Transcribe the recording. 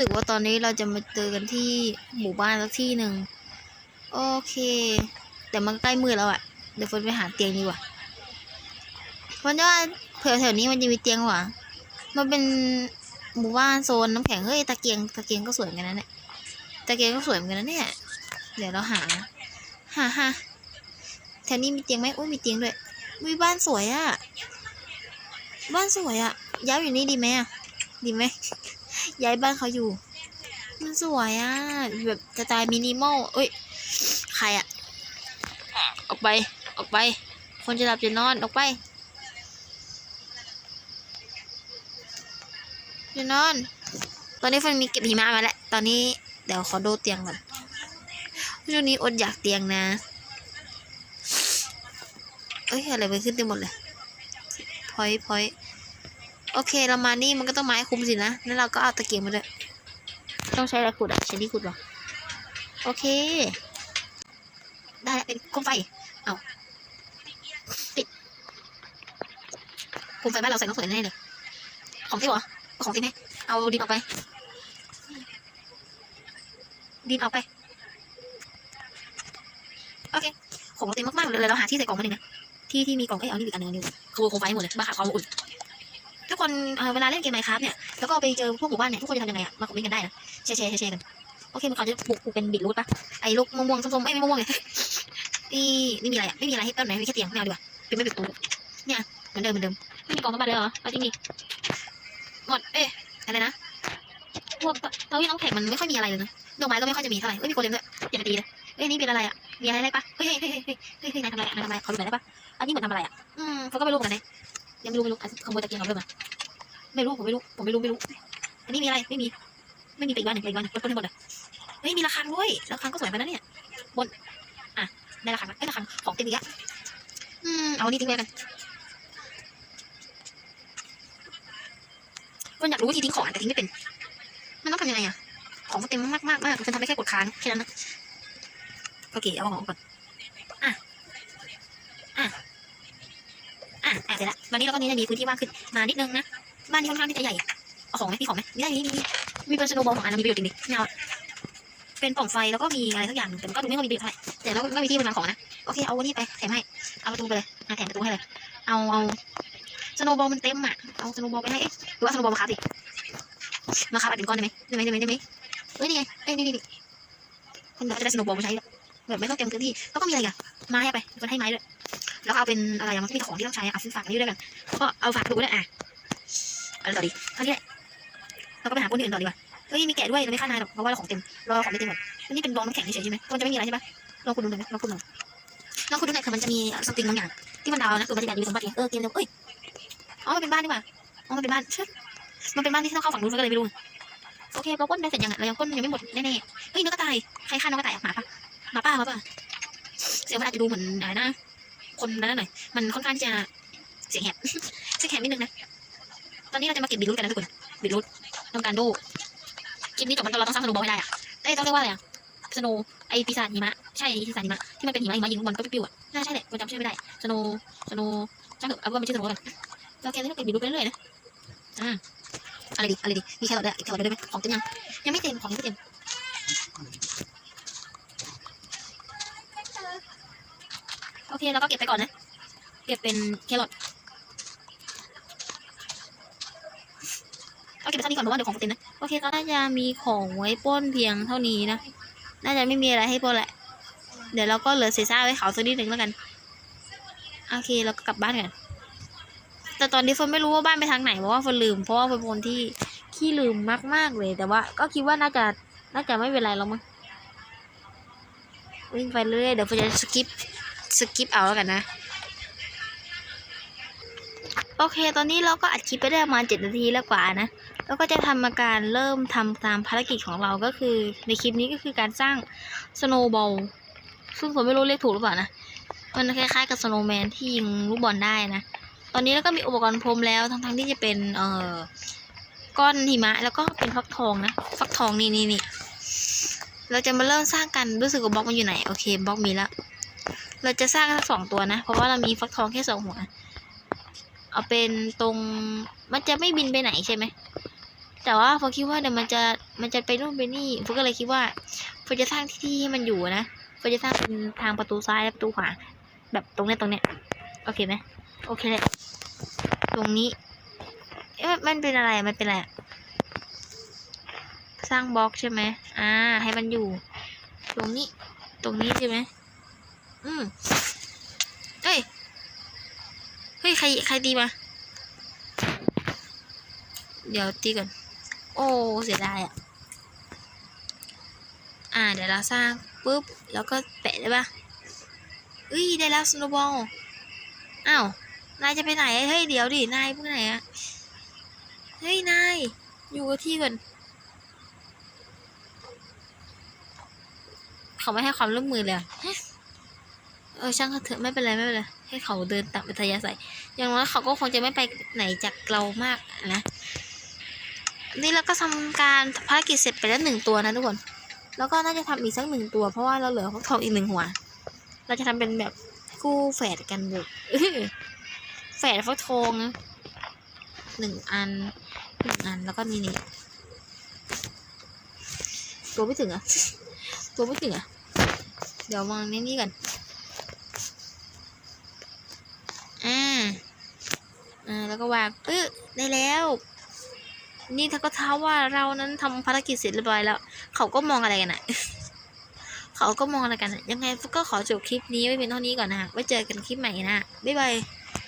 รู้สึกว่าตอนนี้เราจะมาเจอกันที่หมู่บ้านสักที่หนึ่งโอเค แต่มันใกล้มืดแล้วอะ่ะเดี๋ยวฝนไปหาเตียงดีกว่าเพราะว่าแถวแถวๆนี้มันจะมีเตียงหวะมันเป็นหมู่บ้านโซนน้ำแข็งเฮ้ยตะเกียงตะเกียงก็สวยเหมือนกันนะเนี่ยตะเกียงก็สวยเหมือนกันนะเนี่ยเดี๋ยวเราหาหาหาแถวนี้มีเตียงไหมอุ้ยมีเตียงด้วยวิบ้านสวยอะ่ะบ้านสวยอะ่ะย้ายอยู่นี่ดีไหมอะดีไหม ย้ายบ้านเขาอยู่ มันสวยอะ่ะ แบบสไตล์มินิมอลเอ้ย ใครอะ่ะ ออกไป ออกไป คนจะหลับจะนอน ออกไปจะนอน ตอนนี้ฟันมีเก็บหิมะมาแล้ว ตอนนี้เดี๋ยวขอดูเตียงก่อน ช่วงนี้อดอยากเตียงนะเอ้ยอะไรไปขึ้นเต็มหมดเลย พอยพอย โอเคเรามานี่มันก็ต้องไม้คุ้มสินะแล้วเราก็เอาตะเกียงมาด้วยต้องใช้อะไรขุดอะใช้ที่ขุดวะโอเค ได้เป็นโคมไฟเอาติดโคมไฟบ้านเราใส่ต้องสวยแน่เลยของที่หรอของที่ไหมเอาดินออกไป ดินออกไปโอเคของเราเต็มมากๆเลยเราหาที่ใส่กล่องมาหนึ่งนะที่ที่มีกล่องเอ้เอานี่อีกอันหนึงนหนึงคือโคมไฟหมดเลยบ้าขาความอบอุ่น คนเวลาเล่นเกมไมครับเนี่ยแล้วก็ไปเจอพวกหมู่บ้านเนี่ยทุกคนจะทำยังไงอะมาคอมเมนต์กันได้นะแชร์แชร์แชร์กันโอเคมันเขาจะปลูกปลูกเป็นบิดรูทปะไอ้ลูกม่วงๆส้มๆเอ้ไม่ม่วงเลยนี่ไม่มีอะไรอะไม่มีอะไรให้ต้นไหนมีแค่เตียงไม่เอาดีกว่าเป็นไม่บิดรูเนี่ยเหมือนเดิมเหมือนเดิมไม่มีกองสมบัติเลยเหรอเอาจริงดิหมดเอ๊ะอะไรนะพวกเตาที่น้องแข็งมันไม่ค่อยมีอะไรเลยนะดอกไม้ก็ไม่ค่อยจะมีเท่าไหร่เอ้ยมีโกเลมด้วยอย่าไปตีเลยเอ้ยนี่เป็นอะไรอะมีอะไรได้ปะเฮ้ยเฮ้ยเฮ้ยเฮ้ยเฮ้ยนายทำอะไรนายทำอะไรเขาดูหน่อยได้ปะอันนี้เหมือนทำอะไรอะอืมเขาก็ไม่รู้เหมือนกันนะยังไม่รู้ไม่รู้ขโมยตะเกียงเขาเริ่มมา ไม่รู้ไม่รู้ไม่รู้ อันนี้มีอะไรไม่มี ไม่มีไปอีกบ้านหนึ่งไปอีกบ้านหนึ่งเปิดให้หมดเลยเฮ้ยมีระฆังด้วยระฆังก็สวยไปนะเนี่ยบนอะได้ระฆังไอ้ระฆังของเต็มอีกอะอืมเอาอันนี้ทิ้งไว้กันคนอยากรู้วิธีทิ้งของแต่ทิ้งไม่เป็น มันต้องทำยังไงอะของมันเต็มมากมากมากฉันทำได้แค่กดค้างแค่นั้นนะโอเคเอาของออกก่อนอะอะอะอะเสร็จละวันนี้เราก็นี่จะมีพื้นที่ว่างขึ้นมานิดนึงนะบ้านนี้ค่อนข้างที่จะใหญ่ เอาของไหมมีของไหมมีได้มีมีมีมีเป็นสโนว์บอลของอันนั้นมีประโยชน์จริงๆไม่เอาอะเป็นปล่องไฟแล้วก็มีอะไรสักอย่างหนึ่งแต่มันก็ดูไม่ค่อยมีประโยชน์เท่าไหร่แต่แล้วก็มีที่วางของนะโอเคเอาวันนี้ไปแถมให้เอาประตูไปเลยอะแถมประตูให้เลยเอาเอาสโนว์บอลมันเต็มอะเอาสโนว์บอลไปให้เอ๊ะหรือว่าสโนว์บอลมาคับดิมาคับเป็นก้อนได้ไหมได้ไหมได้ไหมได้ไหมเอ้ยนี่ไงเอ้ยนี่นี่นี่คนเราจะได้สโนว์บอลมาใช้แบบไม่ต้องเต็มพื้นที่แล้วก็มีอะไรกันไม้ไปคนให้ไม้ด้วยแล้วเอาเป็นอะไรอะมันก็มีของที่ต้องใช้อะเอาซื้อฝากอันนี้ด้วยกันก็เอาฝากดูด้วยอะอะไรต่อดีเท่านี้แหละ เราก็ไปหาพวกนี้อื่นต่อดีกว่าเฮ้ยมีแกะด้วยเราไม่ฆ่านายหรอกเพราะว่าเราของเต็มเราของไม่เต็มหมดนนี้เป็นรองน้ำแข็งเฉยใช่ไหมมันจะไม่มีอะไรใช่ปะลองคุณดูหน่อยไหมลองคุณดูลองคุณดูหน่อยคือมันจะมีสปริงบางอย่างที่มันดาวนะคือมันจะมีสมบัติเออเกมเดียวเอ้ยอ๋อมันเป็นบ้านนี่หว่าอ๋อมันเป็นบ้านมันเป็นบ้านที่ต้องเข้าฝั่งนู้นก็เลยไม่รู้โอเคเราก้นได้เสร็จยังอะเรายังก้นยังไม่หมดแน่ๆเฮ้ยนกกระต่ายใครฆ่านกกระต่ายหมาปะหมาป้ามาป้าเสียงมันอาจจะดูเหมือนอะไรนะคนนั้นหน่อยมันค่อนข้างที่จะเสียงแหบเสียงแหบนิดนึงนะตอนนี้เราจะมาเก็บบีทรูทกันนะทุกคนบีทรูท ต้องการดูคลิปนี้จบมันเราต้องสร้างสโนว์บอลให้ได้อะเอ้ยต้องเรียกว่าอะไรอะสโนว์ไอปีศาจหิมะใช่ปีศาจหิมะที่มันเป็นหิมะหิมะยิงลูกบอลก็ปิ้วๆอะน่าใช่แหละมันจำชื่อไม่ได้สโนว์สโนว์ช่างเถอะเอาเป็นว่ามันชื่อสโนว์กันเราแกนี่เราเก็บบีทรูทไปเรื่อยนะอ่าอะไรดีอะไรดีมีแครอทด้วยอะแครอทด้วยไหมของเต็มยังยังไม่เต็มของยังไม่เต็มโอเคเราก็เก็บไปก่อนนะ เก็บเป็นแครอท เก็บไปเท่านี้ก่อนเพราะว่าเดี๋ยวของเต็มนะ โอเคก็น่าจะมีของไว้ป้นเพียงเท่านี้นะ น่าจะไม่มีอะไรให้ป้นแหละ เดี๋ยวเราก็เหลือเศษซากไว้เขาสักนิดหนึ่งแล้วกัน โอเคเราก็กลับบ้านกัน แต่ตอนนี้ฝนไม่รู้ว่าบ้านไปทางไหนเพราะว่าฝนลืม เพราะว่าฝนเป็นคนที่ขี้ลืมมากๆเลย แต่ว่าก็คิดว่าน่าจะน่าจะไม่เป็นไรหรอกมั้ง วิ่งไปเรื่อยเดี๋ยวฝนจะสกิปสกิปเอาแล้วกันนะโอเค ตอนนี้เราก็อัดคลิปไปได้ประมาณเจ็ดนาทีแล้วกว่านะ แล้วก็จะทำาการเริ่มทำตามภารกิจของเราก็คือ ในคลิปนี้ก็คือการสร้างสโนว์บอลซึ่งผมไม่รู้เรียกถูกหรือเปล่านะ มันคล้ายๆกับสโนว์แมนที่ยิงลูกบอลได้นะ ตอนนี้เราก็มีอุปกรณ์พรมแล้วทั้งๆที่จะเป็นเอ่อก้อนหิมะ แล้วก็เป็นฟักทองนะ ฟักทองนี่นี่นี่เราจะมาเริ่มสร้างกันรู้สึกว่าบล็อกมันอยู่ไหนโอเคบล็อกมีแล้ว เราจะสร้างทั้งสองตัวนะ เพราะว่าเรามีฟักทองแค่สองหัว เอาเป็นตรงมันจะไม่บินไปไหนใช่ไหม แต่ว่าผมคิดว่าเดี๋ยวมันจะมันจะไปนู่นไปนี่ผมก็เลยคิดว่าผมจะสร้างที่ให้มันอยู่นะผมจะสร้างเป็นทางประตูซ้ายและประตูขวาแบบตรงเนี้ยตรงเนี้ยโอเคไหมโอเคเลยตรงนี้ เอ๊ะมันเป็นอะไรมันเป็นอะไรสร้างบล็อกใช่ไหมอ่า ให้มันอยู่ ตรงนี้ ตรงนี้ใช่ไหมอืมเฮ้ยเฮ้ยใครใครตีมา เดี๋ยวตีก่อน โอ้เสียดายอะ อ่าเดี๋ยวเราสร้างปุ๊บแล้วก็แปะได้ปะเอ้ยได้แล้วสโนบอลอ้าวนายจะไปไหนเฮ้ยเดี๋ยวดินายไปไหนอะเฮ้ยนายอยู่กับที่ก่อนเขาไม่ให้ความร่วมมือเลยเออช่างเขาเถอะไม่เป็นไรไม่เป็นไรให้เขาเดินตามอัธยาศัยอย่างน้อยเขาก็คงจะไม่ไปไหนจากเรามากนะ นี่เราก็ทำการภารกิจเสร็จไปแล้วหนึ่งตัวนะทุกคน แล้วก็น่าจะทำอีกสักหนึ่งตัว เพราะว่าเราเหลือฟักทองอีกหนึ่งหัว เราจะทำเป็นแบบคู่แฝดกันแบบแฝดฟักทองนะหนึ่งอันหนึ่งอันแล้วก็นี่นี่ตัวไม่ถึงอะตัวไม่ถึงอะเดี๋ยวมองนี่นี่กันอ่าอ่าแล้วก็วางเออได้แล้ว นี่ถ้าก็เท้าว่าเรานั้นทำภารกิจเสร็จเรียบร้อยแล้ว เขาก็มองอะไรกันอะเขาก็มองอะไรกัน ยังไงฟุกก็ขอจบคลิปนี้ไว้เป็นเท่านี้ก่อนนะไว้เจอกันคลิปใหม่นะบ๊ายบาย